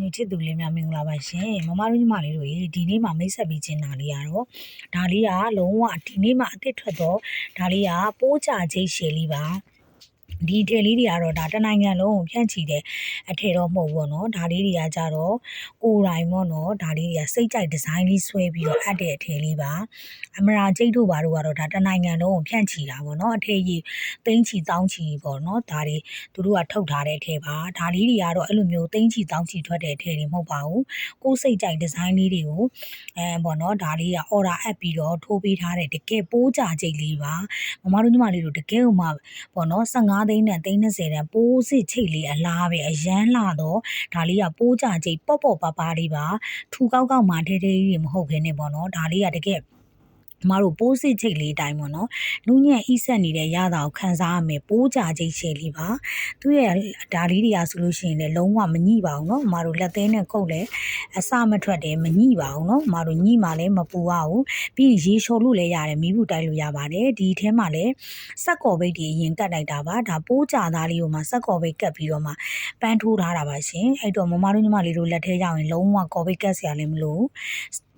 ညီချစ်သူလေးများမင်္ဂလာပါရှင်မမတို့ညီမလေးတို့ရေဒီနေ့မှာမိတ်ဆက်ပေးခြင်းတာလေးကတော့ဒါလေးကလုံးဝဒီနေ့မှအစ်စ်ထွက်တော့ဒါလေးကပိုးကြချိတ်ရှည်လေးပါ ဒီထည်လေးတွေကတော့ဒါတနိုင်ငံလုံးကိုဖြန့်ချီတဲ့အထည်တော့မဟုတ်ဘူးပေါ့နော်ဒါလေးတွေကကြတော့ကိုယ်တိုင်ပေါ့နော်ဒါလေးတွေကစိတ်ကြိုက်ဒီဇိုင်းလေးဆွဲပြီးတော့အပ်တဲ့အထည်လေးပါအမရာကျိတ်တို့ဘာတို့ကတော့ဒါတနိုင်ငံလုံးကိုဖြန့်ချီတာပေါ့နော်အထည်ကြီးသိန်းချီတောင်းချီပေါ့နော်ဒါတွေသူတို့ကထုတ်ထားတဲ့အထည်ပါဒါလေးတွေကတော့အဲ့လိုမျိုးသိန်းချီတောင်းချီထွက်တဲ့အထည်တွေမဟုတ်ပါဘူးကိုယ်စိတ်ကြိုက်ဒီဇိုင်းလေးတွေကိုအဲပေါ့နော်ဒါလေးက order အပ်ပြီးတော့ထိုးပေးထားတဲ့တကယ်ပိုးကြချိတ်လေးပါမမတို့ညီမလေးတို့တကယ်ဟိုမှာပေါ့နော်15သိန်းနဲ့သိန်း20တန်ပိုးစစ်ချိတ်လေးအလားပဲအရန်လာတော့ဒါလေးကပိုးကြချိတ်ပေါ့ပေါ့ပါပါလေးပါထူကောက်ကောက်မှထဲထဲကြီးမဟုတ်ဘဲနဲ့ပေါ့နော်ဒါလေးကတကယ် မတို့ပိုးစစ်ချိတ်လေးအတိုင်းပေါ့နော်နူးညံ့ဣဆက်နေတဲ့ရတာကိုခံစားရမယ်ပိုးကြချိတ်ရှည်လေးပါသူရဲ့ဒါလေးတွေကဆိုလို့ရှိရင်လည်းလုံးဝမညိပါဘူးเนาะမတို့လက်သေးနဲ့ကုတ်လဲအစမထွက်တယ်မညိပါဘူးเนาะမတို့ညိမှလည်းမပူရဘူးပြီးရင်ရေလျှော်လို့လည်းရတယ်မီးဘူးတိုက်လို့ရပါတယ်ဒီထဲမှာလည်းစက်ကော်ဘိတ်တွေအရင်ကတ်လိုက်တာပါဒါပိုးကြသားလေးကိုမှစက်ကော်ဘိတ်ကတ်ပြီးတော့မှပန်းထိုးထားတာပါရှင်အဲ့တော့မမတို့ညီမလေးတို့လက်ထဲရောက်ရင်လုံးဝကော်ဘိတ်ကတ်စရာလည်းမလို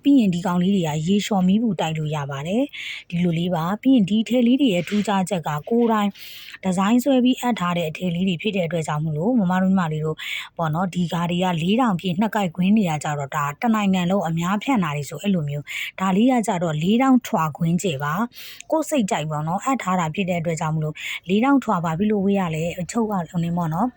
ပြီးရင်ဒီကောင်လေးတွေကရေလျှော်မီးဘူးတိုက်လို့ရပါတယ်ဒီလိုလေးပါပြီးရင်ဒီထဲလေးတွေရဲ့ထူးခြားချက်ကကိုယ်တိုင်ဒီဇိုင်းဆွဲပြီးအပ်ထားတဲ့အထည်လေးတွေဖြစ်တဲ့အတွက်ကြောင့်မလို့မမတို့ညီမလေးတို့ပေါ့နော်ဒီကားတွေက၄တောင်ပြည့်နှစ်ကိုက်ခွင်းနေရကြတော့ဒါတနိုင်ငံလုံးအများဖြန့်တာတွေဆိုအဲ့လိုမျိုးဒါလေးကကြတော့၄တောင်ထွာခွင်းကျေပါကိုယ်စိတ်ကြိုက်ပေါ့နော်အပ်ထားတာဖြစ်တဲ့အတွက်ကြောင့်မလို့၄တောင်ထွာပါပြီလို့ဝေးရလဲအချုပ်ကလုံးနေပေါ့နော်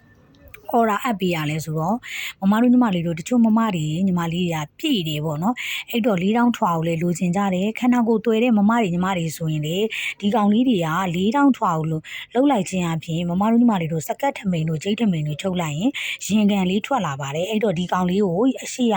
အော်ရာအပ်ပေးရလဲဆိုတော့မမတို့ညီမလေးတို့တချို့မမတွေညီမလေးတွေကပြည့်တယ်ပေါ့နော်အဲ့တော့၄တောင်ထွာကိုလည်းလိုချင်ကြတယ်ခန္ဓာကိုယ်တွေ့တဲ့မမတွေညီမတွေဆိုရင်လေဒီကောင်လေးတွေက၄တောင်ထွာကိုလို့လှုပ်လိုက်ခြင်းအပြင်မမတို့ညီမလေးတို့စကတ်ထမိန်တို့ဂျိတ်ထမိန်တို့ချုပ်လိုက်ရင်ရင်ကန်လေးထွက်လာပါတယ်အဲ့တော့ဒီကောင်လေးကိုအရှိရ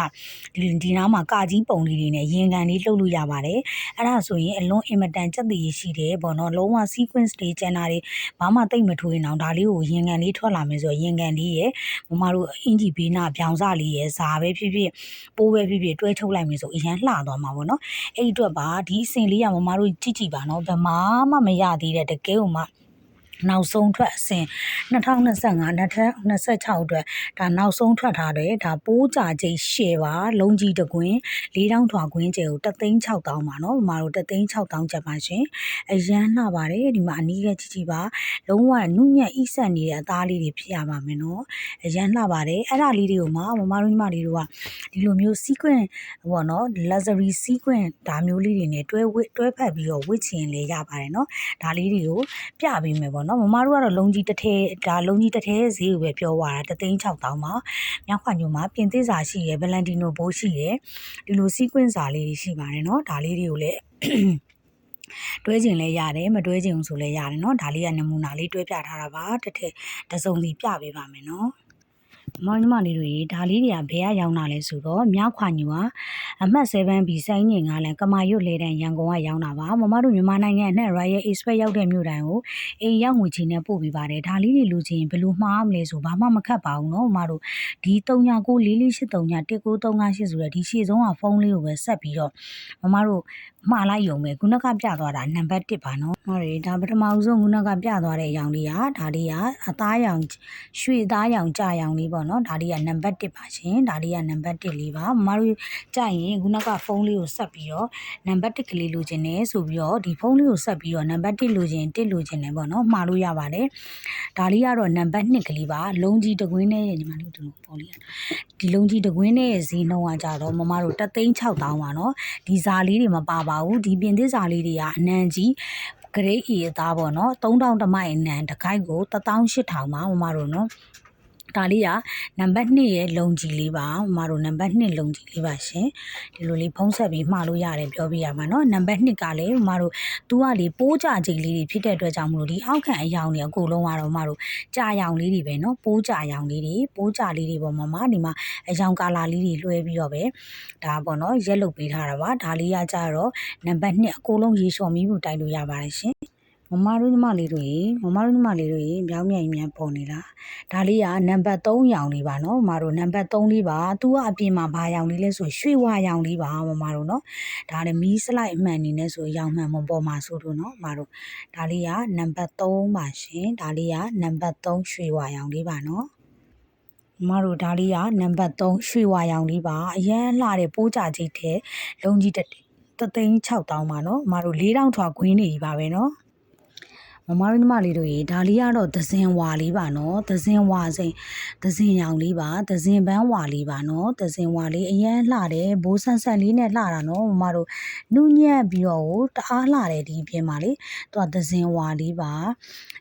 ဒီဒီနားမှာကာကြီးပုံလေးတွေနဲ့ရင်ကန်လေးလှုပ်လို့ရပါတယ်အဲ့ဒါဆိုရင်အလွန်အင်မတန်စက်တည်ရှိတယ်ပေါ့နော်လုံးဝ sequence တွေကျန်တာတွေဘာမှတိတ်မထွေးအောင်ဒါလေးကိုရင်ကန်လေးထွက်လာမယ်ဆိုရင်ရင်ကန်လေးရဲ့မမတို့အင်ဂျီဘေးနာပြောင်စလေးရဲ့ဇာပဲဖြစ်ဖြစ်ပိုးပဲဖြစ်ဖြစ်တွဲထုတ်လိုက်မယ်ဆိုအရန်လှသွားမှာပေါ့နော်အဲ့ဒီအတွက်ပါဒီအစင်လေးကမမတို့ကြည့်ကြည့်ပါနော်ဘယ်မှမမရသေးတဲ့တကယ်ကိုမှ နောက်ဆုံးထွက်အဆင်2025 2026အတွက်ဒါနောက်ဆုံးထွက်ထားတယ်ဒါပိုးကြချိတ်ရှယ်ပါလုံးကြီးတကွင်း၄တောင်းထွာကွင်းကျယ်ကို36000ပါနော်မမတို့36000ကျပ်ပါရှင်အရန်လှပါတယ်ဒီမှာအနီးကကြည့်ကြည့်ပါလုံးဝနုညံ့ဣဆက်နေတဲ့အသားလေးတွေဖြစ်ရပါမယ်နော်အရန်လှပါတယ်အဲ့ဒါလေးတွေကိုမှမမတို့ညီမလေးတို့ကဒီလိုမျိုး sequence ပေါ့နော် luxury sequence ဒါမျိုးလေးတွေနဲ့တွဲဝတ်တွဲဖက်ပြီးတော့ဝတ်ချင်လေရပါတယ်နော်ဒါလေးတွေကိုပြပေးမယ်ပေါ့နောမမတို့ကတော့လုံကြီးတစ်ထဲဒါလုံကြီးတစ်ထဲဈေးကိုပဲပြောသွားတာ36000ပါမြောက်ခွညိုမှာပြင်သစ်စာရှိရယ်ဗလန်တီနိုဘိုးရှိရယ်ဒီလို sequence စာလေးတွေရှိပါတယ်နော်ဒါလေးတွေကိုလည်းတွဲကျင်လဲရတယ်မတွဲကျင်ဘူးဆိုလဲရတယ်เนาะဒါလေးကနမူနာလေးတွဲပြထားတာပါတစ်ထက်တစ်စုံစီပြပေးပါမယ်เนาะ မောင်ညီမလေးတို့ရေဒါလေးတွေကဘယ်ကရောင်းတာလဲဆိုတော့မြောက်ခွာညူကအမှတ်7 B စိုင်းငင်ကလည်းကမာရွတ်လေတန်ရန်ကုန်ကရောင်းတာပါမမတို့မြန်မာနိုင်ငံနဲ့ Royal Express ရောက်တဲ့မြို့တိုင်းကိုအိမ်ရောက်ငွေချီနဲ့ပို့ပေးပါတယ်ဒါလေးတွေလူချင်းဘယ်လိုမှားမလဲဆိုဘာမှမခတ်ပါဘူးเนาะမမတို့ဒီ399443191938ဆိုတဲ့ဒီရှေ့ဆုံးကဖုန်းလေးကိုပဲဆက်ပြီးတော့မမတို့မှားလိုက်ရုံပဲခုနကပြသွားတာနံပါတ်1ပါနော်ဟောလေဒါပထမဆုံးခုနကပြသွားတဲ့အရောင်လေးကဒါလေးကအသားရောင်ရွှေသားရောင်ကြာရောင်လေးပေါ့ နော်ဒါလေးကနံပါတ်1ပါရှင်ဒါလေးကနံပါတ်1လေးပါမမတို့ကြာရင်ခုနကဖုန်းလေးကိုဆက်ပြီးတော့နံပါတ်1ကလေးလိုချင်တယ်ဆိုပြီးတော့ဒီဖုန်းလေးကိုဆက်ပြီးတော့နံပါတ်1လိုချင်1လိုချင်တယ်ပေါ့နော်မှားလို့ရပါတယ်ဒါလေးကတော့နံပါတ်2ကလေးပါလုံးကြီးတကွင်းနဲ့ညီမတို့ဒီလိုဖုန်းလေးဒီလုံးကြီးတကွင်းနဲ့ဈေးနှုန်းကကြတော့မမတို့36000ပါနော်ဒီဇာလေးတွေမပါပါဘူးဒီပြင်သစ်ဇာလေးတွေကအနံကြီးဂရိတ်အီအသားပေါ့နော်3000တမိုင်အနံတခိုက်ကို18000ပါမမတို့နော် ဒါလေးကနံပါတ်2ရဲ့လုံကြီးလေးပါမမတို့နံပါတ်2လုံကြီးလေးပါရှင်ဒီလိုလေးဖုံးဆက်ပြီးမှားလို့ရတယ်ပြောပြရမှာเนาะနံပါတ်2ကလည်းမမတို့သူကလေပိုးကြကြိတ်လေးတွေဖြစ်တဲ့အတွက်ကြောင့်မလို့ဒီအောက်ခံအယောင်တွေအကုန်လုံးကတော့မမတို့ကြာရောင်လေးတွေပဲเนาะပိုးကြရောင်လေးတွေပိုးကြလေးတွေပေါ့မမဒီမှာအယောင်ကာလာလေးတွေလွှဲပြီးတော့ပဲဒါပေါ့เนาะရက်လုတ်ပေးထားတာပါဒါလေးကကြတော့နံပါတ်2အကုန်လုံးရေလျှော်မီးဘူးတိုက်လို့ရပါတယ်ရှင် မမတို့ညီမလေးတို့ရေမမတို့ညီမလေးတို့ရေမြောင်းမြိုင်မြန်ပေါ်နေလားဒါလေးကနံပါတ်3ရောင်လေးပါနော်မမတို့နံပါတ်3လေးပါသူကအပြင်မှာဘာရောင်လေးလဲဆိုရွှေဝါရောင်လေးပါမမတို့နော်ဒါလည်းမီးစလိုက်အမှန်နေနဲ့ဆိုရောင်မှန်မပေါ်မှာဆိုလို့နော်မမတို့ဒါလေးကနံပါတ်3ပါရှင်ဒါလေးကနံပါတ်3ရွှေဝါရောင်လေးပါနော်မတို့ဒါလေးကနံပါတ်3ရွှေဝါရောင်လေးပါအရန်လှတဲ့ပိုးကြချိတ်တဲ့လုံကြီးတစ်တသိန်း6000ပါနော်မတို့4000ထွာခွင်းနေပြီပါပဲနော် မမတို့ညီမလေးတို့ရေဒါလေးကတော့သဇင်ဝါလေးပါနော်သဇင်ဝါစိန်သဇင်ရောင်လေးပါသဇင်ပန်းဝါလေးပါနော်သဇင်ဝါလေးအရန်လှတယ်ဘိုးဆန်းဆန်းလေးနဲ့လှတာနော်မမတို့နုညံ့ပြီးတော့ကိုတအားလှတယ်ဒီအပြင်မှာလေသူကသဇင်ဝါလေးပါ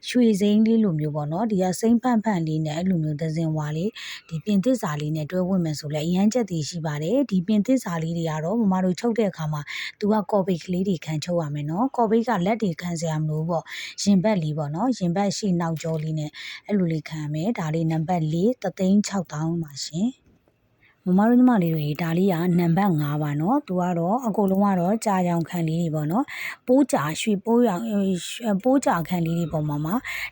ရွှေစိမ်းလေးလိုမျိုးပေါ့နော်ဒီကစိမ့်ဖန့်ဖန့်လေးနဲ့အဲ့လိုမျိုးသဇင်ဝါလေးဒီပင်သစ္စာလေးနဲ့တွဲဝင်မယ်ဆိုလဲအရန်ချက်တည်ရှိပါတယ်ဒီပင်သစ္စာလေးတွေကတော့မမတို့ချုပ်တဲ့အခါမှာသူကကော်ပိတ်ကလေးတွေခံချုပ်ရမယ်နော်ကော်ပိတ်ကလက်တွေခံစရာမလိုဘူးပေါ့ရင်ဘတ်လေးပေါ့နော်ရင်ဘတ်ရှိနောက်ကျောလေးနဲ့အဲ့လိုလေးခံရမယ်ဒါလေးနံပါတ်4သသိန်း6000ပါရှင် မမတို့ညီမလေးတို့ရေဒါလေးကနံပါတ်5ပါနော်သူကတော့အကုန်လုံးကတော့ကြာရောင်ခံလေးတွေပေါ့နော်ပိုးကြာရွှေပိုးရောင်ပိုးကြာခံလေးတွေပေါ့မမ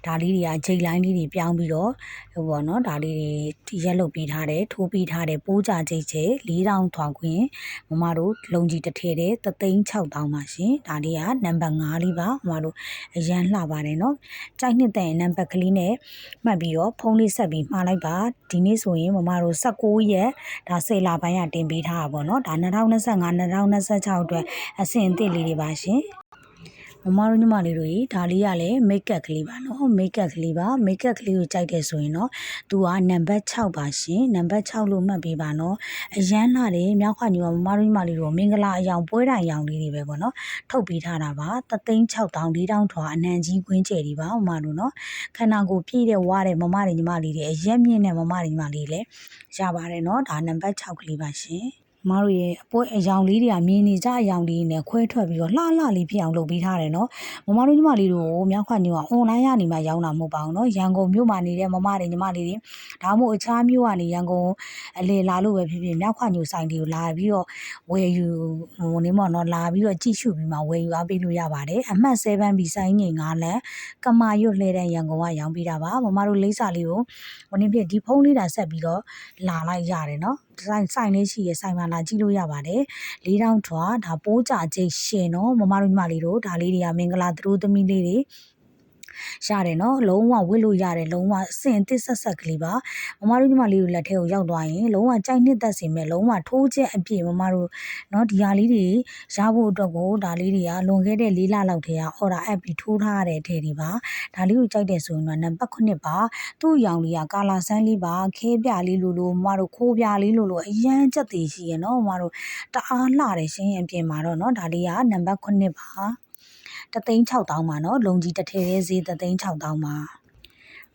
ဒါလေးတွေကဂျိတ်လိုင်းလေးတွေပြောင်းပြီးတော့ဟိုပေါ့နော်ဒါလေးတွေရက်လုပ်ပေးထားတယ်ထိုးပေးထားတယ်ပိုးကြာဂျိတ်ချေ4000ထွာခွင်းမမတို့လုံကြီးတထဲတဲ့36000ပါရှင်ဒါလေးကနံပါတ်5လေးပါမမတို့အရန်လှပါတယ်နော်ကြိုက်နှစ်တဲ့နံပါတ်ကလေးနဲ့မှတ်ပြီးတော့ဖုန်းလေးဆက်ပြီးမှားလိုက်ပါဒီနေ့ဆိုရင်မမတို့16ရက်ဒါဆယ်လပိုင်းကတင်ပေးထားတာပေါ့နော်ဒါ2025 2026အတွက်အဆင့်အသစ်လေးတွေပါရှင် မမတို့ညီမလေးတို့ကြီးဒါလေးကလည်းမိတ်ကပ်ကလေးပါနော်မိတ်ကပ်ကလေးပါမိတ်ကပ်ကလေးကိုကြိုက်တယ်ဆိုရင်တော့သူကနံပါတ်6ပါရှင်နံပါတ်6လို့မှတ်ပေးပါနော်အရန်လာတယ်မြောက်ခွညူကမမတို့ညီမလေးတို့မင်္ဂလာအယောင်ပွဲတိုင်ရောင်လေးတွေပဲပေါ့နော်ထုတ်ပေးထားတာပါသသိန်း6000 4000ထွာအနံကြီးကွင်းကျယ်ဒီပါမမတို့နော်ခန္ဓာကိုယ်ပြည့်တဲ့ဝါတဲ့မမတွေညီမလေးတွေအရက်မြင့်တဲ့မမတွေညီမလေးလည်းရပါတယ်နော်ဒါနံပါတ်6ကလေးပါရှင် မတို့ရဲ့အပွဲအယောင်လေးတွေကမြင်နေကြအယောင်လေးနဲ့ခွဲထွက်ပြီးတော့လှလှလေးဖြစ်အောင်လုပ်ပေးထားတယ်နော်မမတို့ညီမလေးတို့ကိုမြောက်ခွညိုကအွန်လိုင်းကနေမှရောင်းတာမဟုတ်ပါဘူးနော်ရန်ကုန်မြို့မှာနေတဲ့မမတွေညီမလေးတွေဒါမှမဟုတ်အခြားမြို့ကနေရန်ကုန်အလေလာလို့ပဲဖြစ်ဖြစ်မြောက်ခွညိုဆိုင်တွေကိုလာပြီးတော့ဝယ်ယူဟိုနေမော်နော်လာပြီးတော့ကြည့်ရှုပြီးမှဝယ်ယူအားပေးလို့ရပါတယ်အမှတ်7ဘီဆိုင်ငိန်9လမ်းကမာရွတ်လှဲတဲ့ရန်ကုန်ကရောင်းပေးတာပါမမတို့လိမ့်စာလေးကိုဟိုနေ့ပြဒီဖုန်းလေးတာဆက်ပြီးတော့လာလိုက်ရတယ်နော်ဆိုင်ဆိုင်လေးရှိရဆိုင်မှာလာကြည့်လို့ရပါတယ်၄တောင်ထွာဒါပိုးကြကျိတ်ရှင်နော်မမတို့ညီမလေးတို့ဒါလေးတွေကမင်္ဂလာသတို့သမီးလေးတွေ ရတယ်နော်လုံးဝဝစ်လို့ရတယ်လုံးဝစင်တစ်ဆက်ဆက်ကလေးပါမမတို့ညီမလေးတို့လက်ထဲကိုရောက်သွားရင်လုံးဝကြိုက်နှစ်သက်စေမဲ့လုံးဝထိုးချက်အပြည့်မမတို့နော်ဒီဟာလေးတွေရဖို့အတွက်ကိုဒါလေးတွေကလွန်ခဲ့တဲ့၄လလောက်ထဲကအော်ဒါအပ်ပြီးထိုးထားရတဲ့ထဲတွေပါဒါလေးကိုကြိုက်တယ်ဆိုရင်တော့နံပါတ်9ပါသူ့ရောင်လေးကကာလာဆန်းလေးပါခဲပြလေးလိုလိုမမတို့ခိုးပြလေးလိုလိုအရန်ချက်သေးရှိရနော်မမတို့တအားလှတယ်ရှင်အပြင်မှာတော့နော်ဒါလေးကနံပါတ်9ပါ တသိန်း6000ပါနော်လုံကြီးတစ်ထည်သေးဈေးတသိန်း6000ပါ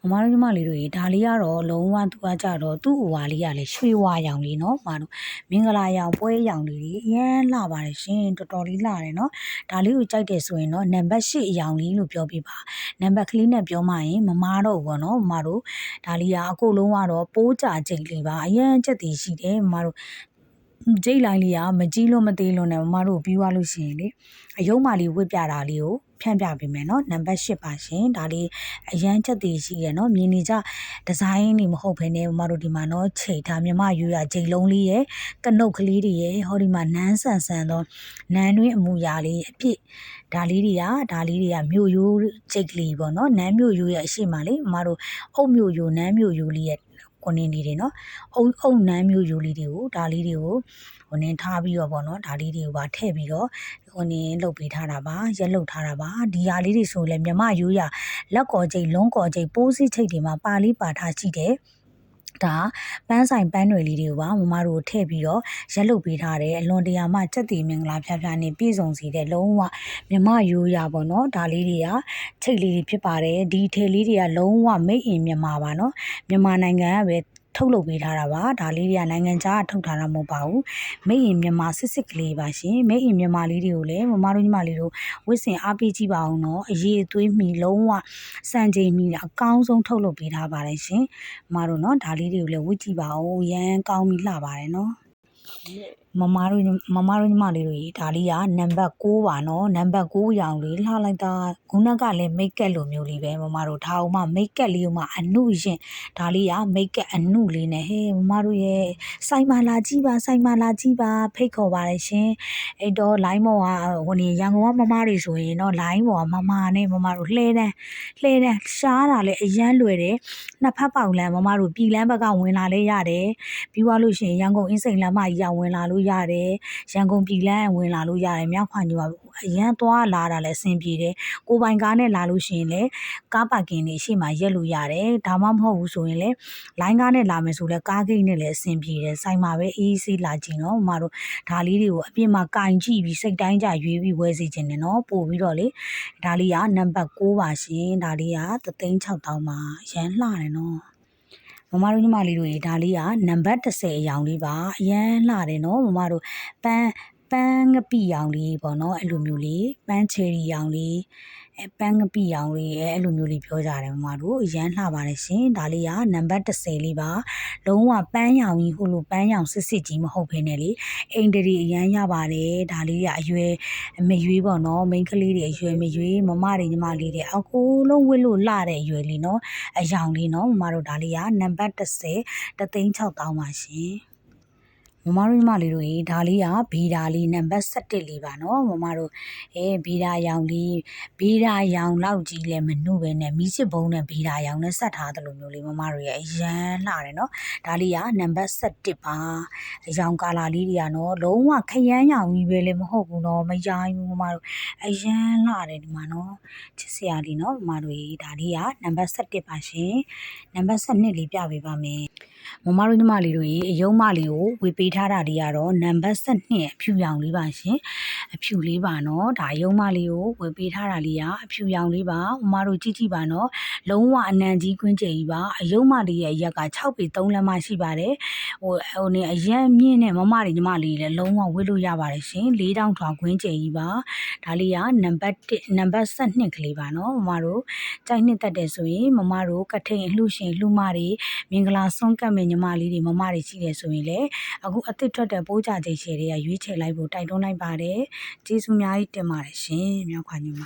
မမတို့ညီမလေးတို့ရေဒါလေးကတော့လုံးဝသူကကြတော့သူ့ဟိုဟာလေးကလည်းရွှေဝါရောင်လေးနော်မတို့မင်္ဂလာရောင်ပွဲရောင်လေးတွေအရန်လှပါတယ်ရှင်တော်တော်လေးလှတယ်နော်ဒါလေးကိုကြိုက်တယ်ဆိုရင်တော့နံပါတ်8အရောင်လေးလို့ပြောပြပါနံပါတ်ကလေးနဲ့ပြောမှရင်မမားတော့ဘူးပေါ့နော်မမတို့ဒါလေးကအကိုလုံးကတော့ပိုးကြကြိတ်လေးပါအရန်ချက်တည်ရှိတယ်မမတို့ ကြိတ်လိုင်းလေးကမကြီးလို့မသေးလို့နဲ့မမတို့ပြီးွားလို့ရှိရင်လေအယုံမာလေးဝစ်ပြတာလေးကိုဖြန့်ပြပေးမယ်နော်နံပါတ်8ပါရှင်ဒါလေးအရန်ချက်တည်ရှိရနော်မြင်နေကြဒီဇိုင်းနေမဟုတ်ဘဲနဲ့မမတို့ဒီမှာနော်ချိန်ဒါမြမယူရချိန်လုံးလေးရဲ့ကနုတ်ကလေးတွေရဲ့ဟောဒီမှာနန်းဆန်ဆန်သောနန်းတွင်းအမူအရာလေးအပြစ်ဒါလေးတွေကဒါလေးတွေကမြို့ရိုးချိန်ကလေးပေါ့နော်နန်းမြို့ရိုးရဲ့အရှိမလေးမမတို့အုတ်မြို့ရိုးနန်းမြို့ရိုးလေးရဲ့ ကွနင်းလေးတွေနော်အုံအုံနန်းမျိုးယူလေးတွေကိုဒါလေးတွေကိုဟိုနင်းထားပြီးတော့ပေါ့နော်ဒါလေးတွေကိုပါထည့်ပြီးတော့ဟိုနင်းလှုပ်ပေးထားတာပါရက်လှုပ်ထားတာပါဒီဟာလေးတွေဆိုရင်လည်းမြမရိုးရလက်ကော်ချိတ်လုံးကော်ချိတ်ပိုးစီချိတ်တွေမှာပါလေးပါထားရှိတယ်ဒါပန်းဆိုင်ပန်းတွေလေးတွေကိုပါမမတို့ထည့်ပြီးတော့ရက်လုပ်ပေးထားတယ်အလွန်တရာမှစက်တီမင်္ဂလာဖျားဖျားနဲ့ပြည့်စုံစေတဲ့လုံးဝ မြမရိုးရပေါ့နော်ဒါလေးတွေကချိတ်လေးတွေဖြစ်ပါတယ်ဒီထဲလေးတွေကလုံးဝမိတ်အင်မြန်မာပါနော်မြန်မာနိုင်ငံကပဲထုတ်လုပ်ပေးထားတာပါဒါလေးတွေကနိုင်ငံခြားကထုတ်ထားတာမဟုတ်ပါဘူးမိတ်ရင်မြန်မာစစ်စစ်ကလေးပါရှင်မိတ်ရင်မြန်မာလေးတွေကိုလည်းမမတို့ညီမလေးတို့ဝစ်စင်အားပေးကြည့်ပါအောင်နော်အရေးအသွေးမီလုံးဝစံချိန်မီအကောင်းဆုံးထုတ်လုပ်ပေးထားပါတယ်ရှင်မမတို့နော်ဒါလေးတွေကိုလည်းဝစ်ကြည့်ပါဦးရန်ကောင်းပြီးလှပါတယ်နော် မမတို့မမတို့ညီမလေးတို့ရေဒါလေးကနံပါတ်6ပါနော်နံပါတ်6ရောင်လေးလှလိုက်တာခုနကလည်းမိတ်ကက်လိုမျိုးလေးပဲမမတို့ဒါအောင်မှမိတ်ကက်လေးမှအနုရင်ဒါလေးကမိတ်ကက်အနုလေးနဲ့ဟဲ့မမတို့ရဲ့စိုက်မာလာကြည့်ပါစိုက်မာလာကြည့်ပါဖိတ်ခေါ်ပါတယ်ရှင်အဲ့တော့ line ပေါ်ကဟိုနေရန်ကုန်ကမမတွေဆိုရင်တော့ line ပေါ်ကမမနဲ့မမတို့လှဲတန်းလှဲတန်းရှားတာလည်းအရန်လွယ်တယ်နှစ်ဖက်ပေါက်လမ်းမမတို့ပြည်လမ်းဘက်ကဝင်လာလဲရတယ်ပြီးသွားလို့ရှိရင်ရန်ကုန်အင်းစိန်လမ်းမကြီးကဝင်လာလို့ရတယ်ရန်ကုန်ပြည်လမ်းဝင်လာလို့ရတယ်မြောက်ခွန်ကြီးကအရန်သွားလာတာလဲအဆင်ပြေတယ်ကိုပိုင်ကားနဲ့လာလို့ရှိရင်လဲကားပါကင်တွေရှေ့မှာရက်လို့ရတယ်ဒါမှမဟုတ်ဘူးဆိုရင်လဲလိုင်းကားနဲ့လာမယ်ဆိုလဲကားဂိတ်နဲ့လဲအဆင်ပြေတယ်ဆိုင်မှာပဲအေးအေးဆေးလာကြည့်နော်မမတို့ဒါလေးတွေကိုအပြင်မှာကင်ကြည့်ပြီးစိတ်တိုင်းကြရွေးပြီးဝယ်စီခြင်းနဲ့နော်ပို့ပြီးတော့လေဒါလေးကနံပါတ်6ပါရှင်ဒါလေးက36000ပါရန်လှတယ်နော်မမတို့ညီမလေးတို့ရေဒါလေးကနံပါတ်30အရောင်လေးပါအရန်လှတယ်နော်မမတို့ပန်းပန်းငပိရောင်လေးပေါ့နော်အဲ့လိုမျိုးလေးပန်းချယ်ရီရောင်လေးအဲ ပန်းငပိရောင်လေးအဲအဲ့လိုမျိုးလေးပြောကြတယ်မမတို့အရန်လှပါတယ်ရှင်ဒါလေးကနံပါတ်30လေးပါလုံးဝပန်းရောင်ကြီးဟိုလိုပန်းရောင်စစ်စစ်ကြီးမဟုတ်ဘဲနဲ့လေအိမ်တရီအရန်ရပါတယ်ဒါလေးကအရွယ်မရွေးပေါ့နော်မိန်းကလေးတွေအရွယ်မရွေးမမတွေညီမလေးတွေအကူလုံးဝစ်လို့လှတဲ့အရွယ်လေးနော်အယောင်လေးနော်မမတို့ဒါလေးကနံပါတ်30တသိန်း6000ပါရှင် မမတို့ညီမလေးတို့ရေဒါလေးကဘီဒါလေးနံပါတ်17လေးပါနော်မမတို့အဲဘီဒါရောင်လေးဘီဒါရောင်လောက်ကြီးလဲမနှုတ်ပဲနဲ့မီးစစ်ဘုံနဲ့ဘီဒါရောင်နဲ့ဆက်ထားသလိုမျိုးလေးမမတို့ရဲ့အရန်လှတယ်နော်ဒါလေးကနံပါတ်17ပါအယောင်ကာလာလေးတွေကနော်လုံးဝခရမ်းရောင်ကြီးပဲလေမဟုတ်ဘူးနော်မရိုင်းဘူးမမတို့အရန်လှတယ်ဒီမှာနော်ချစ်စရာလေးနော်မမတို့ရေဒါလေးကနံပါတ်17ပါရှင်နံပါတ်7လေးပြပေးပါမယ် မမတို့ညီမလေးတို့ရေအယုံမလေးကိုဝေပေးထားတာလေးကတော့နံပါတ်7အဖြူရောင်လေးပါရှင်အဖြူလေးပါနော်ဒါအယုံမလေးကိုဝေပေးထားတာလေးကအဖြူရောင်လေးပါမမတို့ကြည့်ကြည့်ပါနော်လုံးဝအနံကြီးကွင်းကျယ်ကြီးပါအယုံမလေးရဲ့အရက်က6ပေ3လက်မရှိပါတယ်ဟိုဟိုနေအရက်မြင့်နဲ့မမတွေညီမလေးလည်းလုံးဝဝေလို့ရပါတယ်ရှင်၄တောင်ထွာကွင်းကျယ်ကြီးပါဒါလေးကနံပါတ်1နံပါတ်7ကလေးပါနော်မမတို့ကြိုက်နှစ်သက်တယ်ဆိုရင်မမတို့ကထိန်အလှရှင်လှမတွေမင်္ဂလာဆုံးကပ်မဲ့ညီမလေးတွေမမတွေရှိတယ်ဆိုရင်လည်းအခုအစ်စ်ထွက်တဲ့ပိုးကြချိန်ရှည်တွေကရွေးချယ်လိုက်ဖို့တိုက်တွန်းလိုက်ပါတယ်ကျေးဇူးအများကြီးတင်ပါတယ်ရှင်မြောက်ခွာညီမ